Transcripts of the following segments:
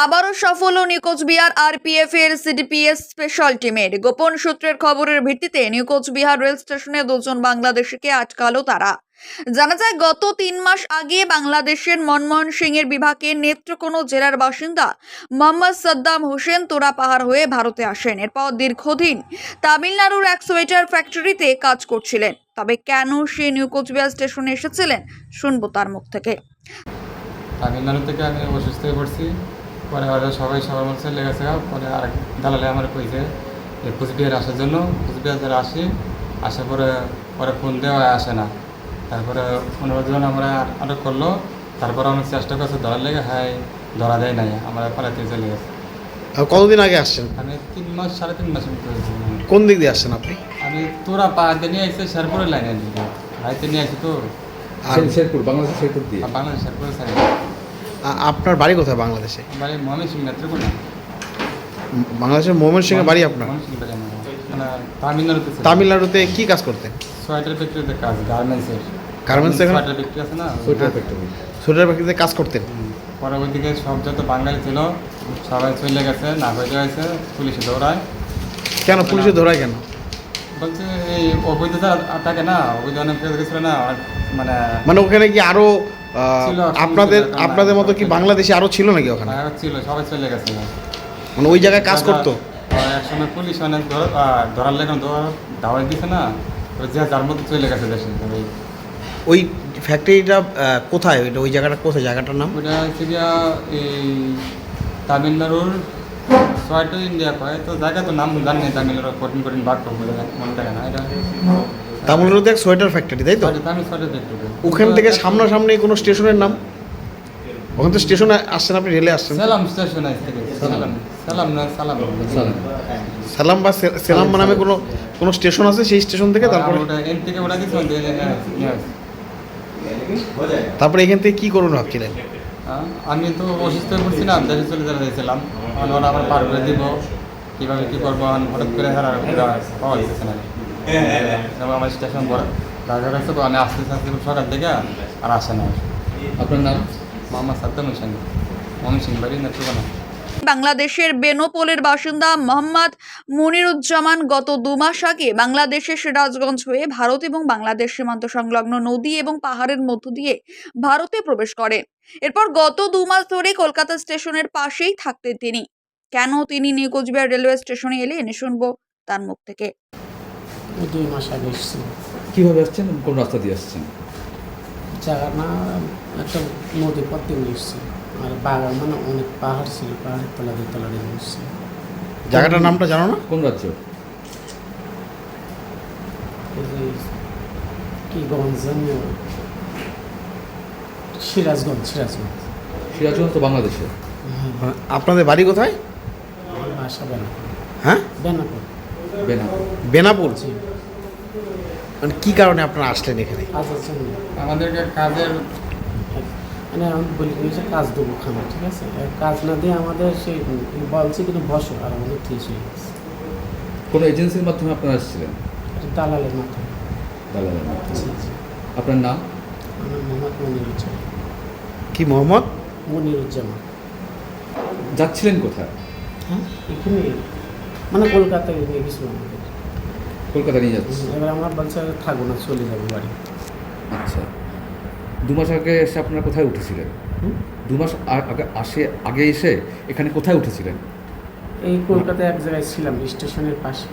আবারও সফল ও নিখোঁজ বিহার আরপিএফ এর সিডিপিএস স্পেশাল টিমের গোপন সূত্রের খবরের ভিত্তিতে নিখোঁজ বিহার রেল স্টেশনে দুজন বাংলাদেশিকে আটকালো তারা। জানা যায়, গত তিন মাস আগে বাংলাদেশের মনমোহন সিং এর বিভাগের নেত্রকোনা জেলার বাসিন্দা মোহাম্মদ সাদ্দাম হোসেন তোরা পাহাড় হয়ে ভারতে আসেন। এরপর দীর্ঘদিন তামিলনাড়ুর এক সোয়েটার ফ্যাক্টরিতে কাজ করছিলেন। তবে কেন সে নিউ কোচবিহার স্টেশনে এসেছিলেন, শুনব তার মুখ থেকে। তামিলনাড়ু থেকে আমি অসুস্থ হয়ে পড়ছি। পরে ওরা সবাই সবার মধ্যে লেগেছে পরে আর দালালে আমার কইছে যে কুচবিহার আসার জন্য। কুচবিহার যারা আসি আসার পরে পরে ফোন দেওয়া আসে না। তারপরে পনেরো জন আমরা আটক করল তারপরে অনেক চেষ্টা করছে ধরার লেগে হ্যাঁ ধরা দেয় নাই আমরা পালাতে চলে গেছে। কতদিন আগে আসছেন? আমি তিন মাস সাড়ে তিন মাস মতো কোন দিক দিয়ে আসছেন আপনি? আমি তোরা পা দিয়ে নিয়ে আসছে শেরপুরের লাইনে হাইতে নিয়ে আসি তো। শেরপুর বাংলাদেশের শেরপুর দিয়ে? বাংলাদেশ শেরপুরের সাইডে। আপনার বাড়ি কোথায় বাংলাদেশে? বাংলাদেশের মোহাম্মদ সিংয়ের বাড়ি আপনার? মহামি সিং বাড়ি আমার। মানে তামিলনাড়ুতে তামিলনাড়ুতে কি কাজ করতেন? সোয়েটার ফ্যাক্টরিতে কাজ গার্মেন্টসের। সোয়েটার ফ্যাক্টরি আছে না? সোয়েটার হ্যাঁ। ফ্যাক্টরি। সোয়েটার ফ্যাক্টরিতে কাজ করতেন। পরবর্তীতে সব যত বাঙালি ছিল সবাই চলে গেছে না হয়ে হয়েছে পুলিশে দৌড়ায়। কেন পুলিশে ধরায় কেন? বলছে এই অবৈধতা থাকে না অবৈধ অনেক না মানে মানে ওখানে কি আরও আহ, ছিল, আপনাদের আপনাদের মতো কি বাংলাদেশে আরও ছিল নাকি ওখানে? ভাইয়া ছিল সবাই চলে গেছে। মানে ওই জায়গায় কাজ করতো? আর একসময় পুলিশ অনেক ধরার লেগে দাওয়াই দিছে না যে যার মধ্যে চলে গেছে দেশে। ওই ফ্যাক্টরিটা কোথায়? ওইটা ওই জায়গাটা কোথায়? জায়গাটার নাম? ওটা হচ্ছে গিয়া এই তামিলনাড়ুর ছয়টা ইন্ডিয়া কয়। তো জায়গা তো নাম জানি না তামিলনাড়ু কঠিন কঠিন টক মনে থাকে না। এটা তামিলনাড়ুতে এক সোয়েটার ফ্যাক্টরি তাই তো। ওখান থেকে সামনাসামনি কোনো স্টেশনের নাম? ওখান তো স্টেশনে আসছেন আপনি রেলে আসছেন? সালাম স্টেশন আছে থেকে। সালাম সালাম না সালাম। সালাম। সালাম বা সেলাম নামে কোনো কোনো স্টেশন আছে সেই স্টেশন থেকে? তারপরে থেকে তারপরে এখান থেকে কি করুন ভাবছিলেন? আমি তো অসুস্থ হয়ে পড়ছিলাম দেশে চলে যেতে চাইছিলাম ওরা আবার পার করে দিব। কীভাবে কী করব? হঠাৎ করে হারা পাওয়া যাচ্ছে না। আমার স্টেশন বড় ঢাকা কাছে তো আমি আসতে আসতে খুব সকাল থেকে আর আসে না। আপনার নাম? মোহাম্মদ সাদ্দাম হোসেন। মোহাম্মদ সিং বাড়ি নেত্রকোনা বাংলাদেশের বেনোপোলের বাসিন্দা মোহাম্মদ মনিরুজ্জামান গত দু মাস আগে বাংলাদেশের সিরাজগঞ্জ হয়ে ভারত এবং বাংলাদেশ সীমান্ত সংলগ্ন নদী এবং পাহাড়ের মধ্য দিয়ে ভারতে প্রবেশ করেন এরপর গত দু মাস ধরে কলকাতা স্টেশনের পাশেই থাকতেন তিনি। কেন তিনি নিউ কোচবিহার রেলওয়ে স্টেশনে এলেন শুনব তার মুখ থেকে। দুই মাস আগে এসেছি কীভাবে আসছেন? কোন রাস্তা দিয়ে আসছেন? জায়গা না একটা নদী পথ দিয়ে এসেছি আর বাগান মানে অনেক পাহাড় ছিল পাহাড়ের তলা দিয়ে তলা দিয়ে এসেছি জায়গাটার নামটা জানো না? কোন রাজ্য? কি গঞ্জ জানি সিরাজগঞ্জ সিরাজগঞ্জ। সিরাজগঞ্জ তো বাংলাদেশে আপনাদের বাড়ি কোথায়? বাসা বেনাপুর হ্যাঁ? বেনাপুর বেনাপুর বেনাপুর মানে কি কারণে আপনারা আসলেন এখানে? আমাদেরকে কাজের মানে আমি বলি কি হয়েছে কাজ দেবো খানা ঠিক আছে? আর কাজ না দিয়ে আমাদের সেই বলছে কিন্তু বসো আর আমাদের ঠিক হয়ে গেছে কোনো এজেন্সির মাধ্যমে আপনারা আসছিলেন? দালালের মাধ্যমে। দালালের মাধ্যমে। আপনার নাম? আমার মোহাম্মদ মনিরুজ্জামান। কি মোহাম্মদ? মনিরুজ্জামান। যাচ্ছিলেন কোথায়? হ্যাঁ এখানে মানে কলকাতায় নিয়ে গেছিল আমাদের কলকাতা নিয়ে যাচ্ছি এবার আমরা বলছে থাকব না চলে যাব বাড়ি। আচ্ছা। দু মাস আগে এসে আপনারা কোথায় উঠেছিলেন? দু মাস আগে আসে আগে এসে এখানে কোথায় উঠেছিলেন? এই কলকাতায় এক জায়গায় ছিলাম স্টেশনের পাশে।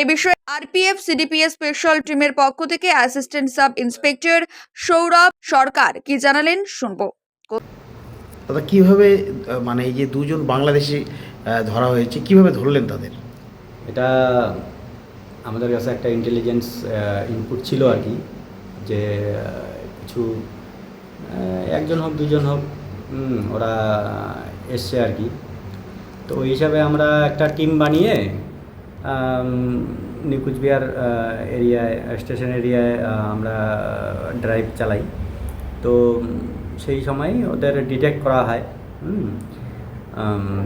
এ বিষয়ে আরপিএফ সিডিপিএস স্পেশাল টিমের পক্ষ থেকে assistant sub inspector Sourav Sarkar কি জানালেন শুনব। দাদা কীভাবে মানে এই যে দুজন বাংলাদেশি ধরা হয়েছে। কীভাবে ধরলেন তাদের? এটা আমাদের কাছে একটা ইন্টেলিজেন্স ইনপুট ছিল আর কি, যে কিছু একজন হোক, দুজন হোক ওরা এসছে আর কি। তো ওই হিসাবে আমরা একটা টিম বানিয়ে নিউ কুচবিহার এরিয়ায় স্টেশন এরিয়ায় আমরা ড্রাইভ চালাই। তো সেই সময় ওদের ডিটেক্ট করা হয় হুম।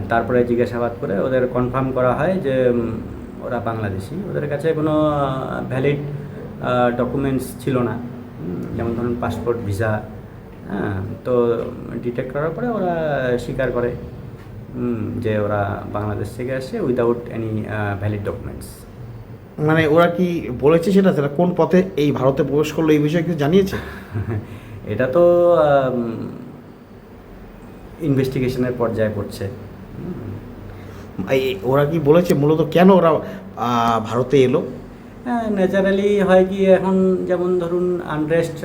তারপরে জিজ্ঞাসাবাদ করে ওদের কনফার্ম করা হয় যে ওরা বাংলাদেশি। ওদের কাছে কোনো ভ্যালিড ডকুমেন্টস ছিল না। যেমন ধরুন পাসপোর্ট ভিসা হ্যাঁ তো ডিটেক্ট করার পরে ওরা স্বীকার করে যে ওরা বাংলাদেশ থেকে আসে উইদাউট এনি ভ্যালিড ডকুমেন্টস মানে ওরা কি বলেছে সেটা? সেটা কোন পথে এই ভারতে প্রবেশ করল এই বিষয়ে কিছু জানিয়েছে? এটা তো ইনভেস্টিগেশনের পর্যায়ে পড়ছে। ওরা কি বলেছে মূলত কেন ওরা ভারতে এলো? হ্যাঁ ন্যাচারালি হয় কি এখন যেমন ধরুন আনরেস্ট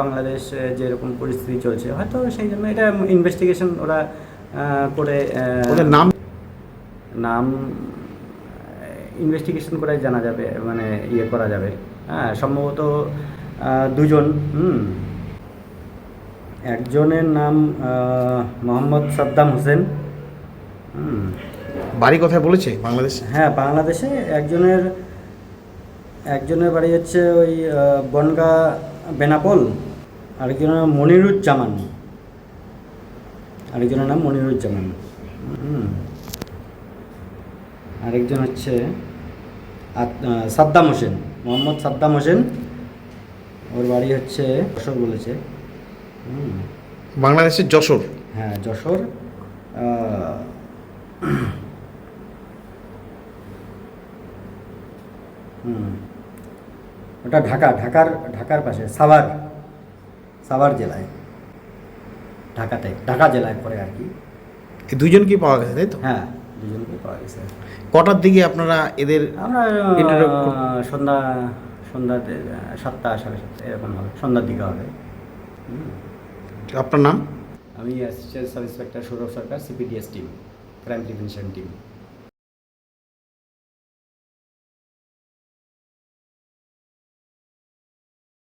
বাংলাদেশ যেরকম পরিস্থিতি চলছে হয়তো সেই জন্য এটা ইনভেস্টিগেশন ওরা করে ওদের নাম? নাম ইনভেস্টিগেশন করে জানা যাবে মানে ইয়ে করা যাবে। হ্যাঁ সম্ভবত দুজন হুম। একজনের নাম মোহাম্মদ সাদ্দাম হোসেন। বাড়ি কথায় বলেছে? বাংলাদেশ? হ্যাঁ বাংলাদেশে একজনের একজনের বাড়ি হচ্ছে ওই বনগা বেনাপোল আরেকজনের নাম মনিরুজ্জামান। আরেকজনের নাম মনিরুজ্জামান। আরেকজন হচ্ছে সাদ্দাম হোসেন মোহাম্মদ সাদ্দাম হোসেন। ওর বাড়ি হচ্ছে বলেছে। বাংলাদেশের যশোর। হ্যাঁ যশোর হুম ওটা ঢাকা ঢাকার ঢাকার পাশে সাভার সাভার জেলায় ঢাকাতে ঢাকা জেলায় পড়ে আর কি। এই দুজন কি পাওয়া গেছে তাই তো? হ্যাঁ দুজনকে পাওয়া গেছে। কটার দিকে আপনারা এদের আমরা সন্ধ্যা সন্ধ্যাতে সাতটা সাড়ে সাতটা এরকম হবে সন্ধ্যার দিকে হবে। হুম। আপনার নাম? আমি assistant sub inspector Sourav Sarkar CPDS team crime prevention team